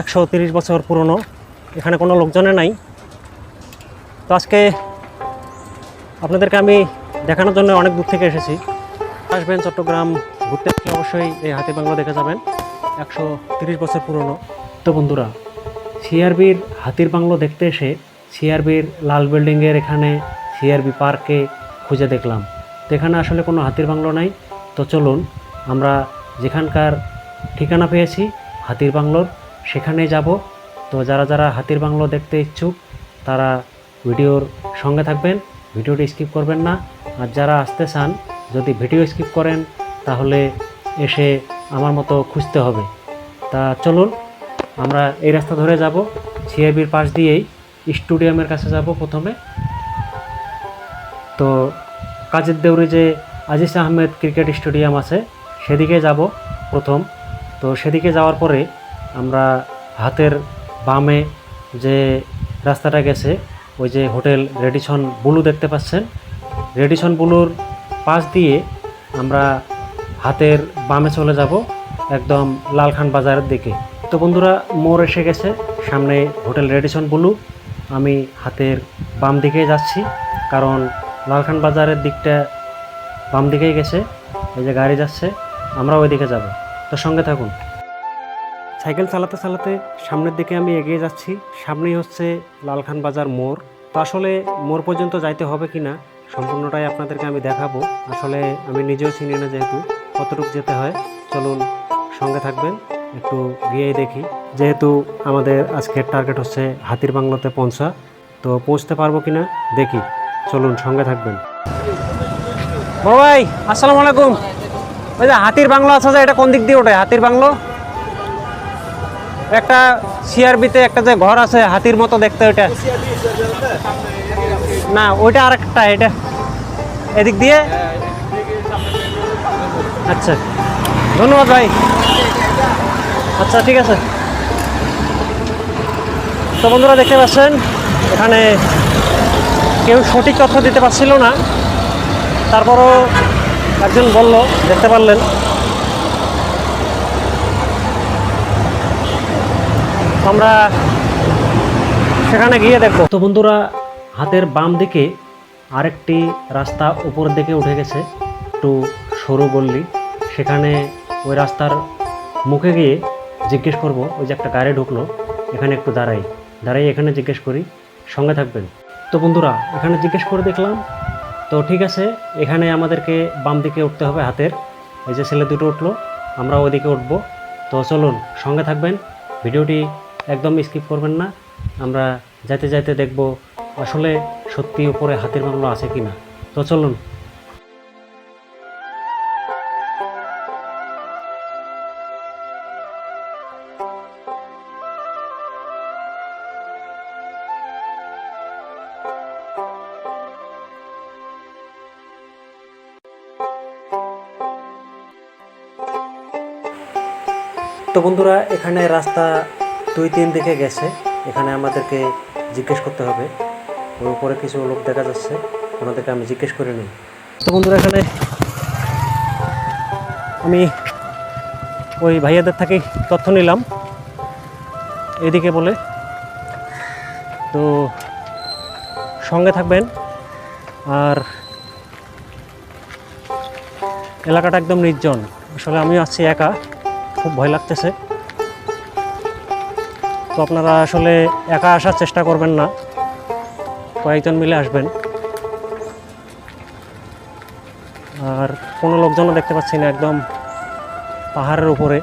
একশো তিরিশ বছর পুরনো। এখানে কোনো লোকজনে নাই। তো আজকে আপনাদেরকে আমি দেখানোর জন্য অনেক দূর থেকে এসেছি। আসবেন চট্টগ্রাম ঘুরতে আসলে অবশ্যই এই হাতি বাংলা দেখে যাবেন। একশো তিরিশ বছর পুরনো। তো বন্ধুরা, সিআরবির হাতির বাংলো দেখতে এসে সিআরবির লাল বিল্ডিংয়ের এখানে সিআরবি পার্কে খুঁজে দেখলাম। তো এখানে আসলে কোনো হাতির বাংলো নাই। তো চলুন আমরা যেখানকার ঠিকানা পেয়েছি হাতির বাংলোর সেখানে যাব। তো যারা যারা হাতির বাংলো দেখতে ইচ্ছুক, তারা ভিডিওর সঙ্গে থাকবেন, ভিডিওটি স্কিপ করবেন না। আর যারা আসতে চান, যদি ভিডিও স্কিপ করেন, তাহলে এসে আমার মতো খুঁজতে হবে। তা চলুন, আমরা এই রাস্তা ধরে যাব। সিআইবির পাশ দিয়েই স্টুডিয়ামের কাছে যাব প্রথমে। তো কাজের দেউরি যে আজিজ আহমেদ ক্রিকেট স্টেডিয়াম আছে, সেদিকে যাব প্রথম। তো সেদিকে যাওয়ার পরে আমরা হাতের বামে যে রাস্তাটা গেছে, ওই যে হোটেল রেডিসন বুলু দেখতে পাচ্ছেন। রেডিসন বুলুর পাশ দিয়ে আমরা হাতের বামে চলে যাব একদম লালখান বাজারের দিকে। তো বন্ধুরা, মোড় এসে গেছে, সামনে হোটেল রেডিসন বুলু। আমি হাতের বাম দিকে যাচ্ছি, কারণ লালখান বাজারের দিকটা বাম দিকেই গেছে, এই যে গাড়ি যাচ্ছে আমরা ওই দিকে যাব। তো সঙ্গে থাকুন। সাইকেল চালাতে চালাতে সামনের দিকে আমি এগিয়ে যাচ্ছি। সামনেই হচ্ছে লালখান বাজার মোড়। তো আসলে মোড় পর্যন্ত যাইতে হবে কি না, সম্পূর্ণটাই আপনাদেরকে আমি দেখাবো। আসলে আমি নিজেও চিনি না যেহেতু, কতটুকু যেতে হয়। চলুন সঙ্গে থাকবেন, একটু গিয়েই দেখি। যেহেতু আমাদের আজকের টার্গেট হচ্ছে হাতির বাংলাতে পৌঁছা, তো পৌঁছতে পারব কিনা দেখি। চলুন সঙ্গে থাকবেন। বড় ভাই, আসসালামু আলাইকুম। ওই যে হাতির বাংলো আছে যে, এটা কোন দিক দিয়ে ওঠে? হাতির বাংলো? একটা সিআরবিতে একটা যে ঘর আছে, হাতির মতো দেখতে ওইটা। না, ওইটা আর একটা এটা। এদিক দিয়ে? আচ্ছা। ধন্যবাদ ভাই। আচ্ছা ঠিক আছে। তো বন্ধুরা দেখতে পাচ্ছেন, এখানে কেউ সঠিক তথ্য দিতে পারছিল না। তারপরও একজন বলল, দেখতে পারলেন। আমরা সেখানে গিয়ে দেখব তো বন্ধুরা, হাতের বাম দিকে আরেকটি রাস্তা উপরের দিকে উঠে গেছে একটু সরু গল্লি সেখানে ওই রাস্তার মুখে গিয়ে জিজ্ঞেস করব, ওই যে একটা গাড়ি ঢুকলো, এখানে একটু দাঁড়াই। দাঁড়াই এখানে জিজ্ঞেস করি, সঙ্গে থাকবেন। তো বন্ধুরা, এখানে জিজ্ঞেস করে দেখলাম। তো ঠিক আছে, এখানে আমাদেরকে বাম দিকে উঠতে হবে হাতের। এই যে ছেলে দুটো উঠল, আমরা ওইদিকে উঠবো। তো চলুন, সঙ্গে থাকবেন। ভিডিওটি একদম স্কিপ করবেন না। আমরা যাইতে যাইতে দেখব আসলে সত্যি উপরে হাতির বাংলো আছে কি না তো চলুন। তো বন্ধুরা, এখানে রাস্তা দুই তিন দিকে গেছে। এখানে আমাদেরকে জিজ্ঞেস করতে হবে। ওর উপরে কিছু লোক দেখা যাচ্ছে। ওনাদেরকে আমি জিজ্ঞেস করে নিই। তো বন্ধুরা, এখানে আমি ওই ভাইয়াদের থেকে তথ্য নিলাম। এদিকে বলে। তো সঙ্গে থাকবেন। আর এলাকাটা একদম নির্জন। আসলে আমি আছি একা। খুব ভয় লাগতেছে। তো আপনারা আসলে একা আসার চেষ্টা করবেন না। কয়েকজন মিলে আসবেন। আর কোনো লোকজনও দেখতে পাচ্ছি না একদম পাহাড়ের উপরে।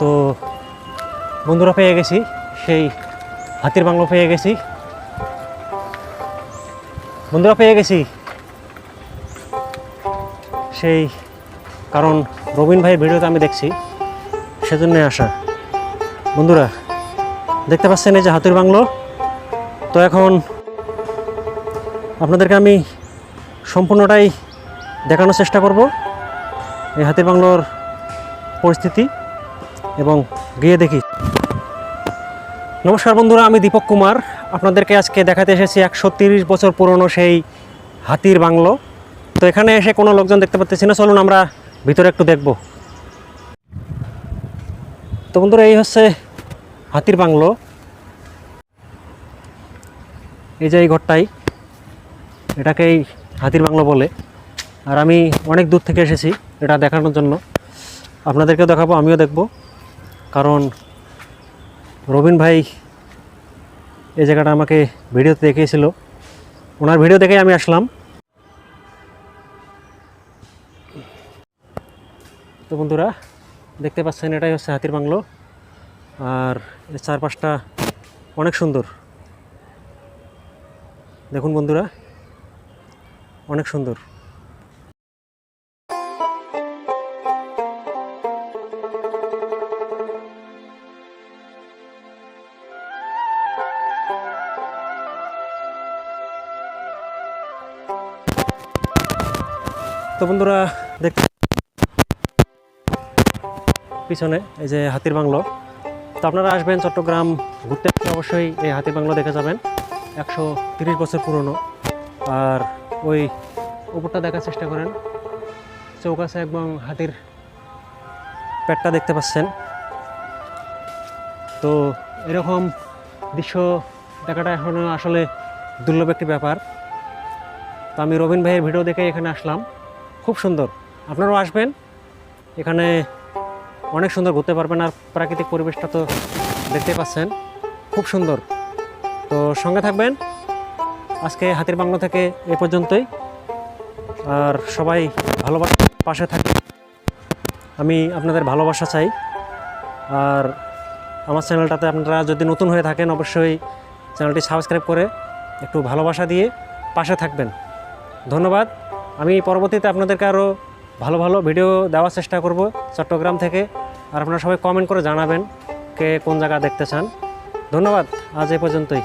তো বন্ধুরা পেয়ে গেছি, সেই হাতির বাংলো পেয়ে গেছি। বন্ধুরা পেয়ে গেছি। সেই কারণ রবীন ভাইয়ের ভিডিওতে আমি দেখছি সেজন্যে আসা। বন্ধুরা, দেখতে পাচ্ছেন এই যে হাতির বাংলো? তো এখন আপনাদেরকে আমি সম্পূর্ণটাই দেখানোর চেষ্টা করব এই হাতির বাংলোর পরিস্থিতি এবং গিয়ে দেখি। নমস্কার বন্ধুরা, আমি দীপক কুমার। আপনাদেরকে আজকে দেখাতে এসেছি একশো তিরিশ বছর পুরনো সেই হাতির বাংলো। তো এখানে এসে কোনো লোকজন দেখতে পাচ্ছি না। চলুন আমরা ভিতরে একটু দেখব। তো বন্ধুরা, এই হচ্ছে হাতির বাংলো। এই যে এই ঘরটাই, এটাকেই হাতির বাংলো বলে। আর আমি অনেক দূর থেকে এসেছি এটা দেখানোর জন্য। আপনাদেরকেও দেখাবো, আমিও দেখব। কারণ রবিন ভাই এই জায়গাটা আমাকে ভিডিওতে দেখিয়েছিল। ওনার ভিডিও দেখেই আমি আসলাম। তো বন্ধুরা দেখতে পাচ্ছেন, এটাই হচ্ছে হাতির বাংলো। আর এর চারপাশটা অনেক সুন্দর। দেখুন বন্ধুরা, অনেক সুন্দর। তো বন্ধুরা দেখ পিছনে, এই যে হাতির বাংলো। তো আপনারা আসবেন চট্টগ্রাম ঘুরতে, অবশ্যই এই হাতির বাংলো দেখে যাবেন। একশো তিরিশ বছর পুরনো। আর ওই উপরটা দেখার চেষ্টা করেন। চৌকাছে একদম হাতির পেটটা দেখতে পাচ্ছেন। তো এরকম দৃশ্য দেখাটা এখন আসলে দুর্লভ একটি ব্যাপার। তো আমি রবীন ভাইয়ের ভিডিও দেখে এখানে আসলাম। খুব সুন্দর। আপনারাও আসবেন। এখানে অনেক সুন্দর ঘুরতে পারবেন আর প্রাকৃতিক পরিবেশটা তো দেখতে পাচ্ছেন। খুব সুন্দর। তো সঙ্গে থাকবেন। আজকে হাতির বাংলো থেকে এ পর্যন্তই। আর সবাই ভালোবাসা পাশে থাকে আমি আপনাদের ভালোবাসা চাই। আর আমার চ্যানেলটাতে আপনারা যদি নতুন হয়ে থাকেন, অবশ্যই চ্যানেলটি সাবস্ক্রাইব করে একটু ভালোবাসা দিয়ে পাশে থাকবেন। ধন্যবাদ। আমি পরবর্তীতে আপনাদেরকে আরও ভালো ভালো ভিডিও দেওয়ার চেষ্টা করব চট্টগ্রাম থেকে। আর আপনারা সবাই কমেন্ট করে জানাবেন কে কোন জায়গা দেখতে চান। ধন্যবাদ, আজ এ পর্যন্তই।